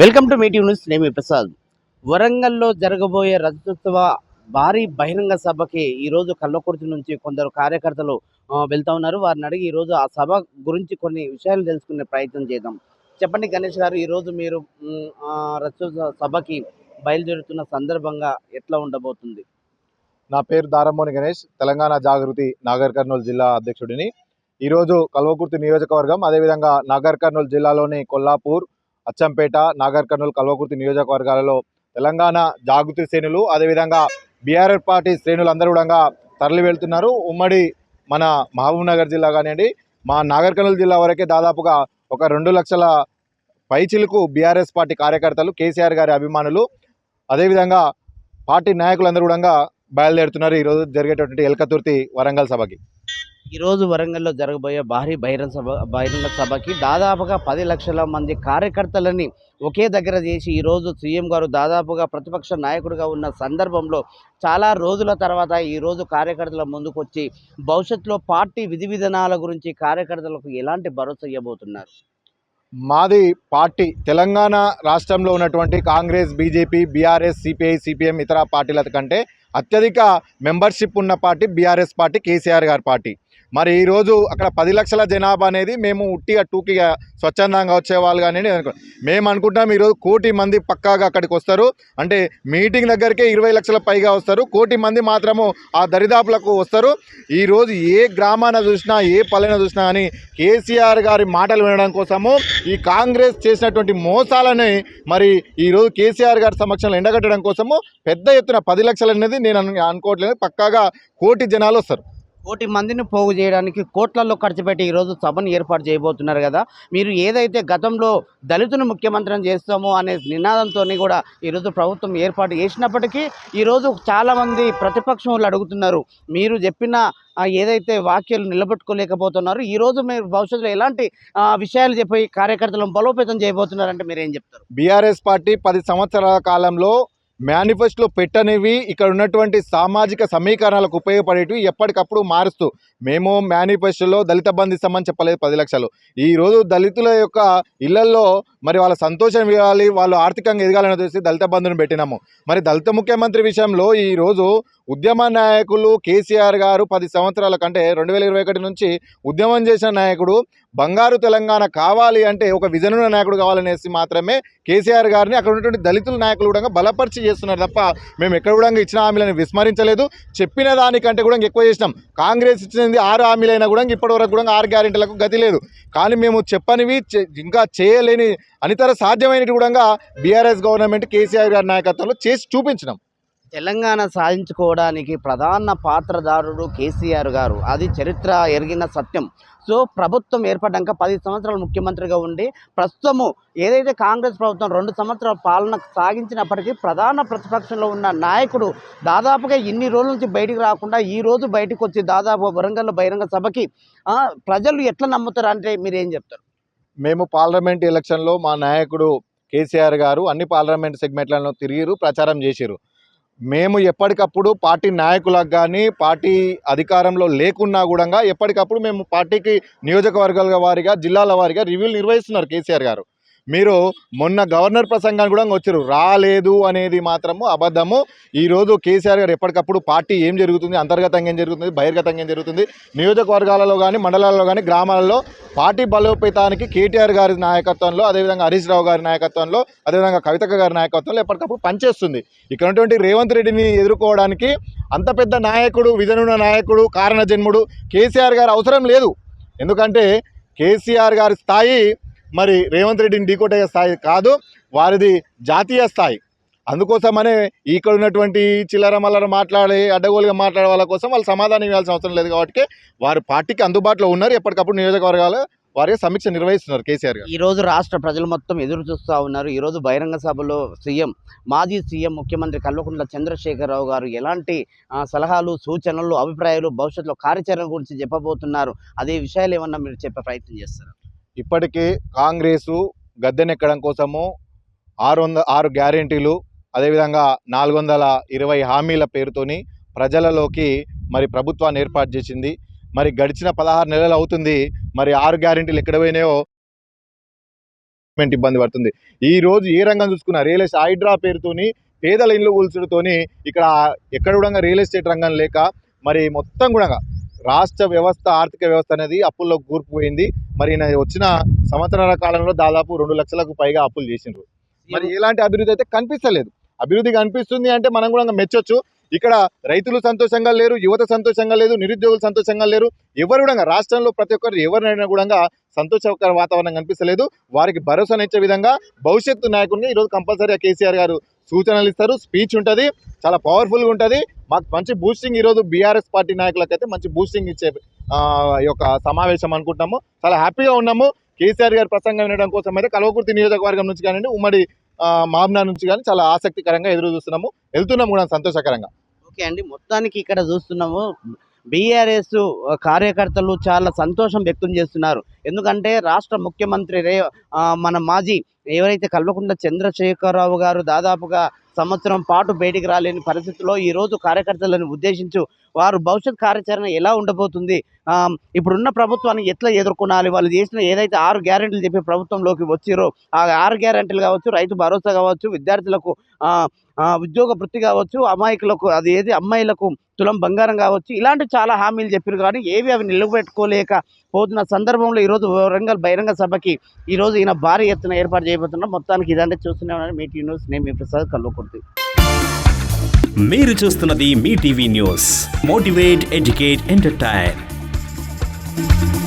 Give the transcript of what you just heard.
Welcome to meeting news. నేమి ప్రసాద్. వరంగల్లో జరగబోయే రథోత్సవ భారీ బహిరంగ సభకి ఈరోజు కల్లకుర్తి నుంచి కొందరు కార్యకర్తలు వెళ్తా ఉన్నారు. వారిని అడిగి ఈరోజు ఆ సభ గురించి కొన్ని విషయాలు తెలుసుకునే ప్రయత్నం చేద్దాం. చెప్పండి గణేష్ గారు ఈరోజు మీరు మ్, సభకి బయలుదేరుతున్న సందర్భంగా ఎట్లా ఉండబోతుంది? నా పేరు దారమోని గణేష్ తెలంగాణ జాగృతి నాగర్ కర్నూలు జిల్లా అధ్యక్షుడిని. ఈరోజు కల్వకుర్తి నియోజకవర్గం అదేవిధంగా నాగర్ కర్నూలు జిల్లాలోని కొల్లాపూర్ అచ్చంపేట నాగర్ కర్నూలు కల్వకుర్తి నియోజకవర్గాలలో తెలంగాణ జాగృతి శ్రేణులు. అదేవిధంగా బీఆర్ఎస్ పార్టీ శ్రేణులు అందరూ కూడా తరలి వెళ్తున్నారు. ఉమ్మడి మన మహబూబ్ నగర్ జిల్లా కానివ్వండి మా నాగర్ కర్నూలు జిల్లా వరకే దాదాపుగా ఒక రెండు లక్షల పైచిలకు బీఆర్ఎస్ పార్టీ కార్యకర్తలు కేసీఆర్ గారి అభిమానులు. అదేవిధంగా పార్టీ నాయకులందరూ కూడా బయలుదేరుతున్నారు ఈరోజు జరిగేటటువంటి ఎల్కతుర్తి వరంగల్ సభకి. ఈరోజు వరంగల్లో జరగబోయే భారీ బహిరంగ సభ బహిరంగ సభకి దాదాపుగా పది లక్షల మంది కార్యకర్తలని ఒకే దగ్గర చేసి ఈరోజు సీఎం గారు దాదాపుగా ప్రతిపక్ష నాయకుడిగా ఉన్న సందర్భంలో చాలా రోజుల తర్వాత ఈరోజు కార్యకర్తల ముందుకొచ్చి భవిష్యత్తులో పార్టీ విధి విధానాల గురించి కార్యకర్తలకు ఎలాంటి భరోసా ఇవ్వబోతున్నారు? మాది పార్టీ. తెలంగాణ రాష్ట్రంలో ఉన్నటువంటి Congress BJP BRS CPI CPM ఇతర పార్టీల కంటే అత్యధిక మెంబర్షిప్ ఉన్న పార్టీ బీఆర్ఎస్ పార్టీ కేసీఆర్ గారి పార్టీ. మరి ఈరోజు అక్కడ పది లక్షల జనాభా అనేది మేము ఉట్టిగా టూకిగా స్వచ్ఛందంగా వచ్చేవాళ్ళు కానీ మేము అనుకుంటాం ఈరోజు కోటి మంది పక్కాగా అక్కడికి వస్తారు. అంటే మీటింగ్ దగ్గరికే ఇరవై లక్షల పైగా వస్తారు. కోటి మంది మాత్రము ఆ దరిదాపులకు వస్తారు. ఈరోజు ఏ గ్రామాన చూసినా ఏ పల్లెన చూసినా కానీ కేసీఆర్ గారి మాటలు వినడం కోసము ఈ కాంగ్రెస్ చేసినటువంటి మోసాలని మరి ఈరోజు కేసీఆర్ గారి సమక్షంలో ఎండగట్టడం కోసము పెద్ద ఎత్తున పది లక్షలు అనేది నేను అనుకోవట్లేదు. పక్కాగా కోటి జనాలు వస్తారు. కోటి మందిని పోగు చేయడానికి కోట్లలో ఖర్చు పెట్టి ఈరోజు సభను ఏర్పాటు చేయబోతున్నారు కదా. మీరు ఏదైతే గతంలో దళితును ముఖ్యమంత్రిని చేస్తామో అనే నినాదంతో కూడా ఈరోజు ప్రభుత్వం ఏర్పాటు చేసినప్పటికీ ఈరోజు చాలామంది ప్రతిపక్షం వాళ్ళు అడుగుతున్నారు. మీరు చెప్పిన ఏదైతే వాక్యాలు నిలబెట్టుకోలేకపోతున్నారు ఈరోజు మీరు భవిష్యత్తులో ఎలాంటి విషయాలు చెప్పి కార్యకర్తలను బలోపేతం చేయబోతున్నారంటే మీరు ఏం చెప్తారు? బీఆర్ఎస్ పార్టీ పది సంవత్సరాల కాలంలో మేనిఫెస్టోలో పెట్టనివి ఇక్కడ ఉన్నటువంటి సామాజిక సమీకరణాలకు ఉపయోగపడేటివి ఎప్పటికప్పుడు మారుస్తూ మేము మేనిఫెస్టోలో దళిత బంధు ఇస్తామని చెప్పలేదు పది లక్షలు. ఈరోజు దళితుల యొక్క ఇళ్ళల్లో మరి వాళ్ళ సంతోషం ఇవ్వాలి వాళ్ళు ఆర్థికంగా ఎదగాలని తెలిసి దళిత బంధుని పెట్టినాము. మరి దళిత ముఖ్యమంత్రి విషయంలో ఈరోజు ఉద్యమ నాయకులు కేసీఆర్ గారు పది సంవత్సరాల కంటే రెండు వేల ఇరవై ఒకటి నుంచి ఉద్యమం చేసిన నాయకుడు బంగారు తెలంగాణ కావాలి అంటే ఒక విజన్ ఉన్న నాయకుడు కావాలనేసి మాత్రమే కేసీఆర్ గారిని అక్కడ ఉన్నటువంటి దళితుల నాయకులు కూడా బలపరిచి చేస్తున్నారు తప్ప మేము ఎక్కడ కూడా ఇచ్చిన హామీలను విస్మరించలేదు. చెప్పిన దానికంటే కూడా ఎక్కువ చేసినాం. కాంగ్రెస్ ఇచ్చింది ఆరు హామీలైనా కూడా ఇప్పటివరకు కూడా ఆరు గ్యారెంటీలకు గతి లేదు. కానీ మేము చెప్పనివి చే- ఇంకా చేయలేని అనితర సాధ్యమైనవి కూడా బీఆర్ఎస్ గవర్నమెంట్ కేసీఆర్ గారి నాయకత్వంలో చేసి చూపించినాం. తెలంగాణ సాధించుకోవడానికి ప్రధాన పాత్రదారుడు కేసీఆర్ గారు. అది చరిత్ర ఎరిగిన సత్యం. సో ప్రభుత్వం ఏర్పడ్డాక పది సంవత్సరాలు ముఖ్యమంత్రిగా ఉండి ప్రస్తుతము ఏదైతే కాంగ్రెస్ ప్రభుత్వం రెండు సంవత్సరాల పాలన సాగించినప్పటికీ ప్రధాన ప్రతిపక్షంలో ఉన్న నాయకుడు దాదాపుగా ఇన్ని రోజుల నుంచి బయటికి రాకుండా ఈ రోజు బయటకు వచ్చి దాదాపు వరంగల్ బహిరంగ సభకి ప్రజలు ఎట్లా నమ్ముతారు అంటే మీరు ఏం చెప్తారు? మేము పార్లమెంట్ ఎలక్షన్లో మా నాయకుడు కేసీఆర్ గారు అన్ని పార్లమెంట్ సెగ్మెంట్లలో తిరిగిరు ప్రచారం చేసిరు. మేము ఎప్పటికప్పుడు పార్టీ నాయకులకు కానీ పార్టీ అధికారంలో లేకున్నా కూడా ఎప్పటికప్పుడు మేము పార్టీకి నియోజకవర్గాల వారిగా జిల్లాల వారిగా రివ్యూలు నిర్వహిస్తున్నారు కేసీఆర్ గారు. మీరు మొన్న గవర్నర్ ప్రసంగాన్ని కూడా వచ్చారు. రాలేదు అనేది మాత్రము అబద్ధము. ఈరోజు కేసీఆర్ గారు ఎప్పటికప్పుడు పార్టీ ఏం జరుగుతుంది అంతర్గతంగా ఏం జరుగుతుంది బహిర్గతంగా ఏం జరుగుతుంది నియోజకవర్గాలలో కానీ మండలాల్లో కానీ గ్రామాలలో పార్టీ బలోపేతానికి కేటీఆర్ గారి నాయకత్వంలో అదేవిధంగా హరీష్ రావు గారి నాయకత్వంలో అదేవిధంగా కవితక్క గారి నాయకత్వంలో ఎప్పటికప్పుడు పనిచేస్తుంది. ఇక్కడ ఉన్నటువంటి రేవంత్ రెడ్డిని ఎదుర్కోవడానికి అంత పెద్ద నాయకుడు విజనున్న నాయకుడు కారణ జన్ముడు కేసీఆర్ గారు అవసరం లేదు. ఎందుకంటే కేసీఆర్ గారి స్థాయి మరి రేవంత్ రెడ్డిని ఢీకొట్టే స్థాయి కాదు వారిది జాతీయ స్థాయి. అందుకోసమనే ఇక్కడ ఉన్నటువంటి చిల్లర మల్లర మాట్లాడి అడ్డగోలుగా మాట్లాడే వాళ్ళ కోసం వాళ్ళు సమాధానం ఇవ్వాల్సిన అవసరం లేదు కాబట్టి వారు పార్టీకి అందుబాటులో ఉన్నారు. ఎప్పటికప్పుడు నియోజకవర్గాలు వారి సమీక్ష నిర్వహిస్తున్నారు కేసీఆర్ గారు. ఈ రోజు రాష్ట్ర ప్రజలు మొత్తం ఎదురు చూస్తూ ఉన్నారు. ఈరోజు బహిరంగ సభలో సీఎం మాజీ సీఎం ముఖ్యమంత్రి కల్వకుంట్ల చంద్రశేఖరరావు గారు ఎలాంటి సలహాలు సూచనలు అభిప్రాయాలు భవిష్యత్తులో కార్యాచరణ గురించి చెప్పబోతున్నారు. అదే విషయాలు ఏమన్నా మీరు చెప్పే ప్రయత్నం చేస్తారు? ఇప్పటికే కాంగ్రెసు గద్దెనెక్కడం కోసము ఆరు వంద ఆరు గ్యారెంటీలు అదేవిధంగా నాలుగు వందల ఇరవై హామీల పేరుతోని ప్రజలలోకి మరి ప్రభుత్వాన్ని ఏర్పాటు చేసింది. మరి గడిచిన పదహారు నెలలు అవుతుంది. మరి ఆరు గ్యారెంటీలు ఎక్కడ పోయినాయో ఇబ్బంది పడుతుంది. ఈ రోజు ఏ రంగం చూసుకున్నా రియల్ ఎస్టేట్ హైడ్రా పేరుతోని పేదల ఇల్లు కూల్చుడుతోని ఇక్కడ ఎక్కడ కూడా రియల్ ఎస్టేట్ రంగం లేక మరి మొత్తం కూడా రాష్ట్ర వ్యవస్థ ఆర్థిక వ్యవస్థ అనేది అప్పుల్లో కూరుకుపోయింది. మరి వచ్చిన సంవత్సరాల కాలంలో దాదాపు రెండు లక్షలకు పైగా అప్పులు చేసిండ్రు. మరి ఎలాంటి అభివృద్ధి అయితే కనిపిస్తలేదు. అభివృద్ధి కనిపిస్తుంది అంటే మనం కూడా మెచ్చొచ్చు. ఇక్కడ రైతులు సంతోషంగా లేరు యువత సంతోషంగా లేదు నిరుద్యోగులు సంతోషంగా లేరు. ఎవరు కూడా రాష్ట్రంలో ప్రతి ఒక్కరు ఎవరినైనా కూడా సంతోషకర వాతావరణం కనిపిస్తలేదు. వారికి భరోసానిచ్చే విధంగా భవిష్యత్తు నాయకుడిని ఈరోజు కంపల్సరీగా కేసీఆర్ గారు సూచనలు ఇస్తారు స్పీచ్ ఉంటుంది చాలా పవర్ఫుల్గా ఉంటుంది. మాకు మంచి బూస్టింగ్ ఈరోజు బీఆర్ఎస్ పార్టీ నాయకులకైతే మంచి బూస్టింగ్ ఇచ్చే ఈ యొక్క సమావేశం అనుకుంటున్నాము. చాలా హ్యాపీగా ఉన్నాము. కేసీఆర్ గారి ప్రసంగం వినడం కోసం అయితే కల్వకుర్తి నియోజకవర్గం నుంచి కానీ ఉమ్మడి మామ్నా నుంచి కానీ చాలా ఆసక్తికరంగా ఎదురు చూస్తున్నాము. వెళ్తున్నాము కూడా సంతోషకరంగా. ఓకే అండి మొత్తానికి ఇక్కడ చూస్తున్నాము. బీఆర్ఎస్ కార్యకర్తలు చాలా సంతోషం వ్యక్తం చేస్తున్నారు. ఎందుకంటే రాష్ట్ర ముఖ్యమంత్రి రే మన మాజీ ఎవరైతే కల్వకుంట్ల చంద్రశేఖరరావు గారు దాదాపుగా సంవత్సరం పాటు బయటికి రాలేని పరిస్థితిలో ఈ రోజు కార్యకర్తలను ఉద్దేశించు వారు భవిష్యత్ కార్యాచరణ ఎలా ఉండబోతుంది? ఇప్పుడున్న ప్రభుత్వాన్ని ఎట్లా ఎదుర్కొనాలి? వాళ్ళు చేసిన ఏదైతే ఆరు గ్యారెంటీలు చెప్పి ప్రభుత్వంలోకి వచ్చిరో ఆ ఆరు గ్యారెంటీలు కావచ్చు రైతు భరోసా కావచ్చు విద్యార్థులకు ఉద్యోగ వృత్తి కావచ్చు అమాయకులకు అది ఏది అమ్మాయిలకు తులం బంగారం కావచ్చు ఇలాంటి చాలా హామీలు చెప్పారు కానీ ఏవి అవి నిలబెట్టుకోలేక పోతున్న సందర్భంలో ఈరోజు వరంగల్ బహిరంగ సభకి ఈరోజు ఈయన భారీ ఎత్తున ఏర్పాటు చేయబోతున్నాం మొత్తానికి ఇదంటే చూస్తూనే ఉన్నాను మీ టీవీ న్యూస్ నేను మీ ప్రసాద్ కల్లుకుర్తి మీరు చూస్తున్నది మీ TV news. Motivate educate entertain